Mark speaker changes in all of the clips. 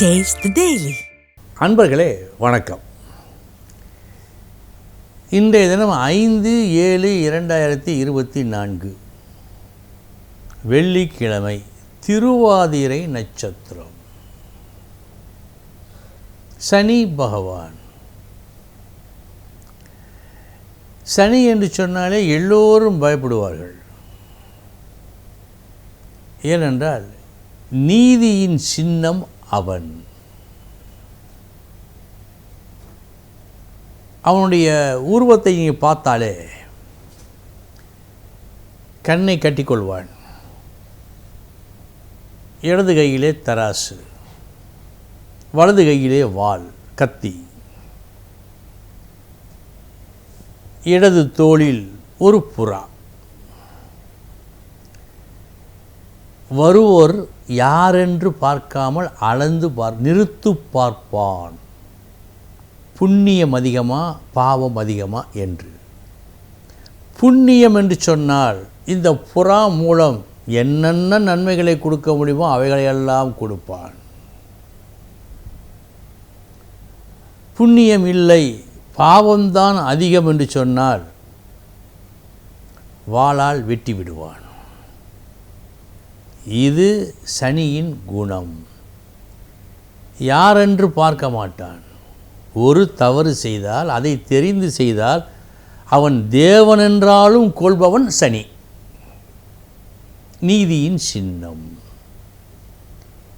Speaker 1: Taste daily
Speaker 2: அன்பர்களே வணக்கம். இன்றைய தினம் ஐந்து ஏழு இரண்டாயிரத்தி இருபத்தி நான்கு. வெள்ளிக்கிழமை திருவாதிரை நட்சத்திரம். சனி பகவான். சனி என்று சொன்னாலே எல்லோரும் பயப்படுவார்கள். ஏனென்றால் நீதியின் சின்னம் அவன். அவனுடைய உருவத்தை நீங்கள் பார்த்தாலே கண்ணை கட்டிக்கொள்வான். இடது கையிலே தராசு வலது கையிலே வாள் கத்தி. இடது தோளில் ஒரு புறா. வருவோர் யாரென்று பார்க்காமல் அளந்து பார் நிறுத்து பார்ப்பான். புண்ணியம் அதிகமா பாவம் அதிகமா என்று. புண்ணியம் என்று சொன்னால் இந்த புறா மூலம் என்னென்ன நன்மைகளை கொடுக்க முடியுமோ அவைகளையெல்லாம் கொடுப்பான். புண்ணியம் இல்லை பாவம்தான் அதிகம் என்று சொன்னால் வாளால் வெட்டி விடுவான். இது சனியின் குணம். யாரென்று பார்க்க மாட்டான்? ஒரு தவறு செய்தால் அதை தெரிந்து செய்தால் அவன் தேவனென்றாலும் கொள்பவன் சனி. நீதியின் சின்னம்.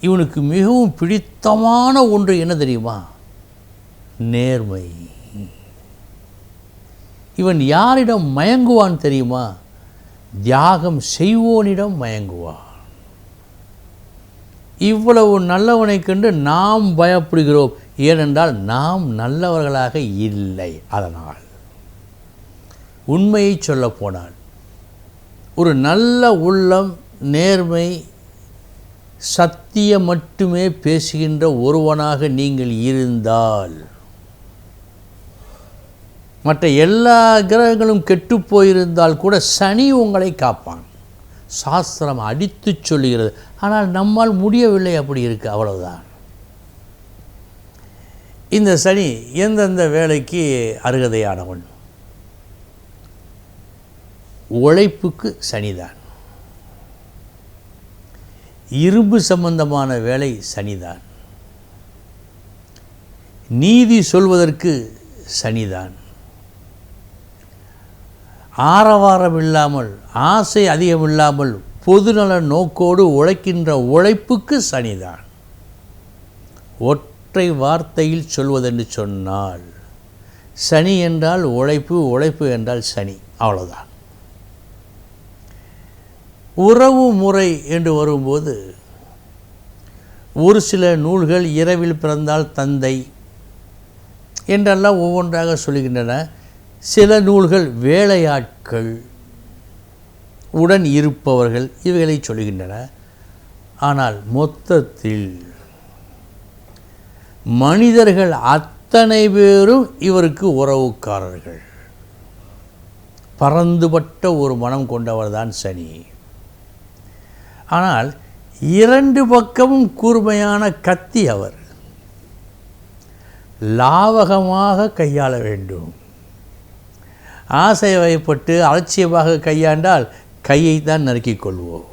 Speaker 2: இவனுக்கு மிகவும் பிடித்தமான ஒன்று என்ன தெரியுமா? நேர்மை. இவன் யாரிடம் மயங்குவான் தெரியுமா? தியாகம் செய்வோனிடம் மயங்குவான். இவ்வளவு நல்லவனை கண்டு நாம் பயப்படுகிறோம். ஏனென்றால் நாம் நல்லவர்களாக இல்லை. அதனால் உண்மையை சொல்லப்போனால் ஒரு நல்ல உள்ளம் நேர்மை சத்தியம் மட்டுமே பேசுகின்ற ஒருவனாக நீங்கள் இருந்தால் மற்ற எல்லா கிரகங்களும் கெட்டுப் போயிருந்தால் கூட சனி உங்களை காப்பான். சாஸ்திரம் அடித்து சொல்லுகிறது. ஆனால் நம்மால் முடியவில்லை அப்படி இருக்கு. அவ்வளவுதான். இந்த சனி எந்தெந்த வேலைக்கு அருகதையானவன்? உழைப்புக்கு சனிதான். இரும்பு சம்பந்தமான வேலை சனிதான். நீதி சொல்வதற்கு சனிதான். ஆரவாரம் இல்லாமல் ஆசை அதிகம் இல்லாமல் பொதுநல நோக்கோடு உழைக்கின்ற உழைப்புக்கு சனிதான். ஒற்றை வார்த்தையில் சொல்வதென்று சொன்னால் சனி என்றால் உழைப்பு உழைப்பு என்றால் சனி அவ்வளோதான் உறவு முறை என்று வரும்போது ஒரு சில நூல்கள் இரவில் பிறந்தால் தந்தை என்றெல்லாம் ஒவ்வொன்றாக சொல்கின்றன சில நூல்கள் வேலையாட்கள் உடன் இருப்பவர்கள் இவைகளை சொல்கின்றன. ஆனால் மொத்தத்தில் மனிதர்கள் அத்தனை பேரும் இவருக்கு உறவுக்காரர்கள். பறந்துபட்ட ஒரு மனம் கொண்டவர் தான் சனி. ஆனால் இரண்டு பக்கமும் கூர்மையான கத்தி அவர். லாவகமாக கையாள வேண்டும். ஆசை வயப்பட்டு அலட்சியமாக கையாண்டால் கையை தான் நறுக்கிக் கொள்வோம்.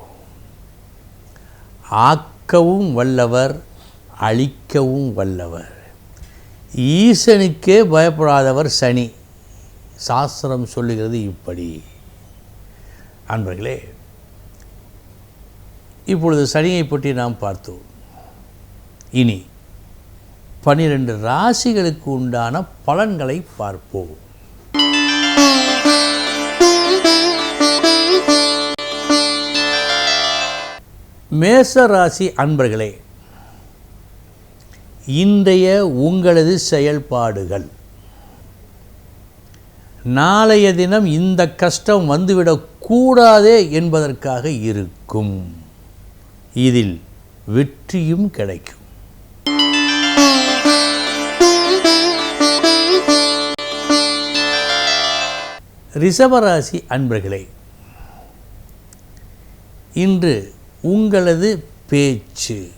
Speaker 2: ஆக்கவும் வல்லவர் அழிக்கவும் வல்லவர். ஈசனுக்கே பயப்படாதவர் சனி. சாஸ்திரம் சொல்லுகிறது இப்படி. அன்பர்களே இப்பொழுது சனியை பற்றி நாம் பார்த்தோம். இனி பனிரெண்டு ராசிகளுக்கு உண்டான பலன்களை பார்ப்போம். மேச ராசி அன்பர்களே இன்றைய உங்களது செயல்பாடுகள். நாளைய தினம் இந்த கஷ்டம் வந்துவிடக்கூடாதே என்பதற்காக இருக்கும். இதில் வெற்றியும் கிடைக்கும். ரிஷபராசி அன்பர்களே இன்று உங்களது பேச்சு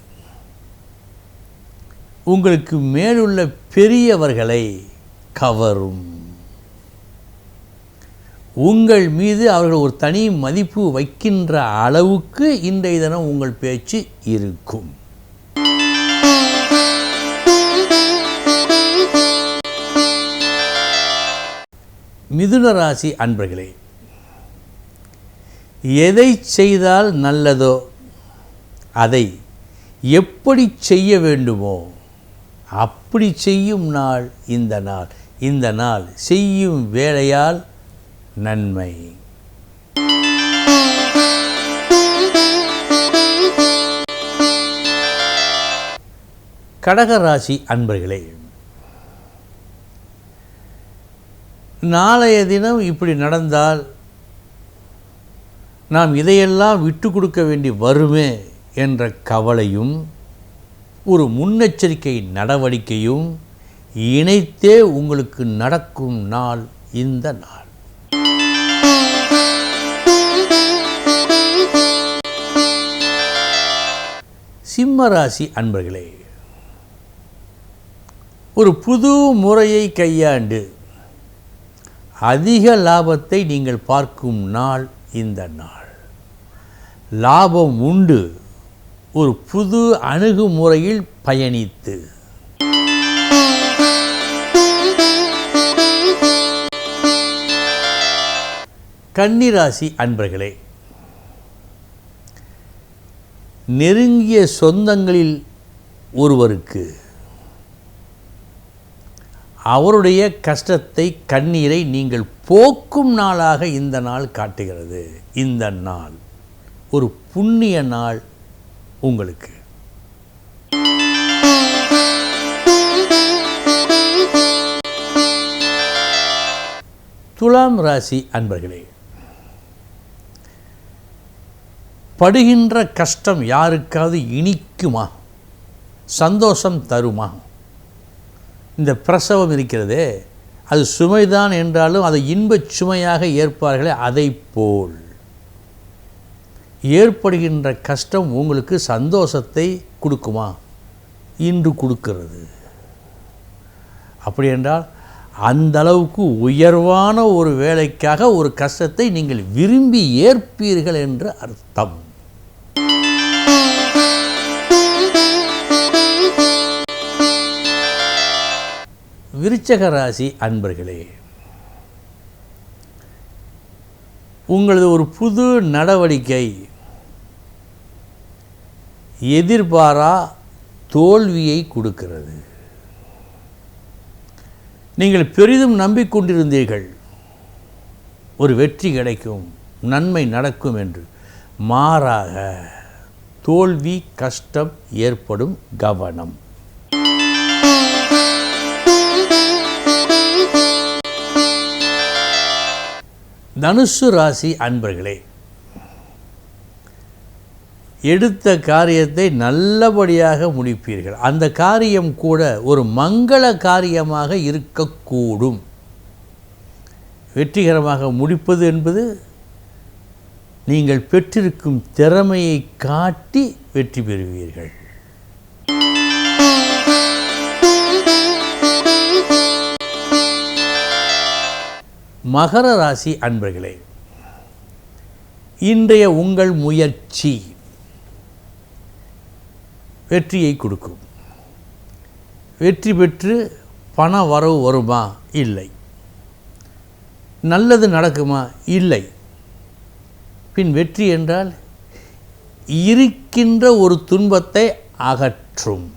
Speaker 2: உங்களுக்கு மேலுள்ள பெரியவர்களை கவரும். உங்கள் மீது அவர்கள் ஒரு தனி மதிப்பு வைக்கின்ற அளவுக்கு இன்றைய தினம் உங்கள் பேச்சு இருக்கும். மிதுன ராசி அன்பர்களே எதை செய்தால் நல்லதோ அதை எப்படி செய்ய வேண்டுமோ அப்படி செய்யும் நாள் இந்த நாள். இந்த நாள் செய்யும் வேலையால் நன்மை. கடகராசி அன்பர்களே நாளைய தினம் இப்படி நடந்தால் நாம் இதையெல்லாம் விட்டு கொடுக்க வேண்டி வருமே என்ற கவலையும் ஒரு முன்னெச்சரிக்கை நடவடிக்கையும் இணைத்தே உங்களுக்கு நடக்கும் நாள் இந்த நாள். சிம்மராசி அன்பர்களே ஒரு புது முறையை கையாண்டு அதிக லாபத்தை நீங்கள் பார்க்கும் நாள் இந்த நாள். லாபம் உண்டு. ஒரு புது அணுகுமுறையில் பயணித்து. கன்னிராசி அன்பர்களே நெருங்கிய சொந்தங்களில் ஒருவருக்கு அவருடைய கஷ்டத்தை கண்ணீரை நீங்கள் போக்கும் நாளாக இந்த நாள் காட்டுகிறது. இந்த நாள் ஒரு புண்ணிய நாள் உங்களுக்கு. துலாம் ராசி அன்பர்களே படுகின்ற கஷ்டம் யாருக்காவது இனிக்குமா? சந்தோஷம் தருமா? இந்த பிரசவம் இருக்கிறதே அது சுமைதான் என்றாலும் அதை இன்பச் சுமையாக ஏற்பார்களே அதை போல் ஏற்படுகின்ற கஷ்டம் உங்களுக்கு சந்தோஷத்தை கொடுக்குமா? இன்று கொடுக்கிறது. அப்படி என்றால் அந்த அளவுக்கு உயர்வான ஒரு வேலைக்காக ஒரு கஷ்டத்தை நீங்கள் விரும்பி ஏற்பீர்கள் என்று அர்த்தம். விருச்சக ராசி அன்பர்களே உங்களது ஒரு புது நடவடிக்கை எதிர்பாரா தோல்வியை கொடுக்கிறது. நீங்கள் பெரிதும் நம்பிக்கொண்டிருந்தீர்கள் ஒரு வெற்றி கிடைக்கும் நன்மை நடக்கும் என்று. மாறாக தோல்வி கஷ்டம் ஏற்படும் கவனம். தனுசு ராசி அன்பர்களே எடுத்த காரியத்தை நல்லபடியாக முடிப்பீர்கள். அந்த காரியம் கூட ஒரு மங்கள காரியமாக இருக்கக்கூடும். வெற்றிகரமாக முடிப்பது என்பது நீங்கள் பெற்றிருக்கும் திறமையை காட்டி வெற்றி பெறுவீர்கள். மகர ராசி அன்பர்களே இன்றைய உங்கள் முயற்சி வெற்றியை கொடுக்கும். வெற்றி பெற்று பண வரவு வருமா? இல்லை. நல்லது நடக்குமா? இல்லை. பின் வெற்றி என்றால் இருக்கின்ற ஒரு துன்பத்தை அகற்றும்.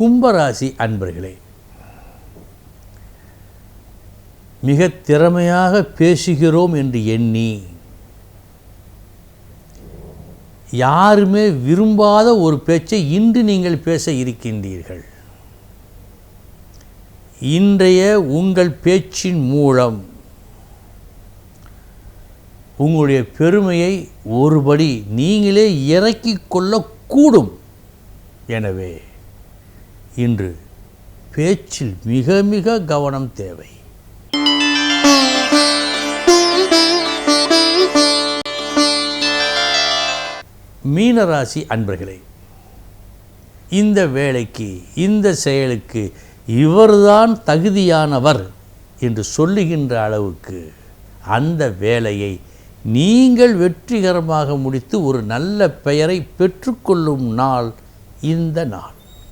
Speaker 2: கும்பராசி அன்பர்களே மிக திறமையாக பேசுகிறோம் என்று எண்ணி யாருமே விரும்பாத ஒரு பேச்சை இன்று நீங்கள் பேச இருக்கின்றீர்கள். இன்றைய உங்கள் பேச்சின் மூலம் உங்களுடைய பெருமையை ஒருபடி நீங்களே இறக்கிக் கொள்ளக்கூடும். எனவே இன்று பேச்சில் மிக மிக கவனம் தேவை. மீனராசி அன்பர்களே இந்த வேலைக்கு இந்த செயலுக்கு இவர்தான் தகுதியானவர் என்று சொல்லுகின்ற அளவுக்கு அந்த வேலையை நீங்கள் வெற்றிகரமாக முடித்து ஒரு நல்ல பெயரை பெற்றுக்கொள்ளும் நாள் இந்த நாள்.